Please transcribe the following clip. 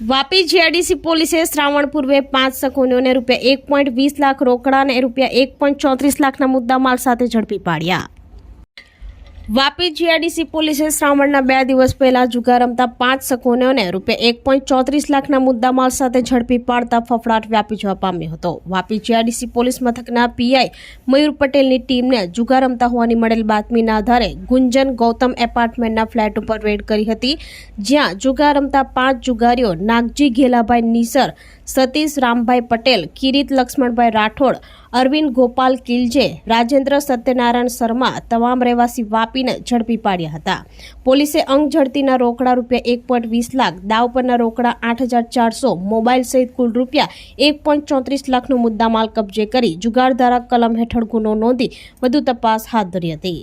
Vapi GIDC પોલીસે શ્રાવણ પૂર્વે પાંચ સખોનીઓને રૂપિયા એક પોઈન્ટ વીસ લાખ રોકડા અને રૂપિયા એક પોઈન્ટ ચોત્રીસ લાખના મુદ્દામાલ સાથે ઝડપી પાડ્યા. વાપી જીઆઈડીસી પોલીસે શ્રાવણના બે દિવસ પહેલા જુગાર રમતા પાંચ સકોનીઓને રૂપિયા એક પોઈન્ટ ચોત્રીસ લાખના મુદ્દામાલ સાથે ઝડપી પાડતા ફફડાટ વ્યાપી જવા પામ્યો હતો. વાપી જીઆઈડીસી પોલીસ મથકના પીઆઈ મયુર પટેલની ટીમને જુગાર રમતા હોવાની મળેલ બાતમીના આધારે ગુંજન ગૌતમ એપાર્ટમેન્ટના ફ્લેટ ઉપર રેડ કરી હતી, જ્યાં જુગાર રમતા પાંચ જુગારીઓ નાગજી ઘેલાભાઈ નીસર, સતીશ રામભાઈ પટેલ, કિરીટ લક્ષ્મણભાઈ રાઠોડ અરવિંદ ગોપાલ કિલજે, રાજેન્દ્ર સત્યનારાયણ શર્મા તમામ રહેવાસી વાપીને ઝડપી પાડ્યા હતા. પોલીસે અંગ ઝડતીના રોકડા રૂપિયા એક પોઈન્ટ વીસ લાખ, દાવ પરના રોકડા આઠ હજાર ચારસો, મોબાઈલ સહિત કુલ રૂપિયા એક પોઈન્ટ ચોત્રીસ લાખનો મુદ્દામાલ કબજે કરી જુગારધારા કલમ હેઠળ ગુનો નોંધી વધુ તપાસ હાથ ધરી હતી.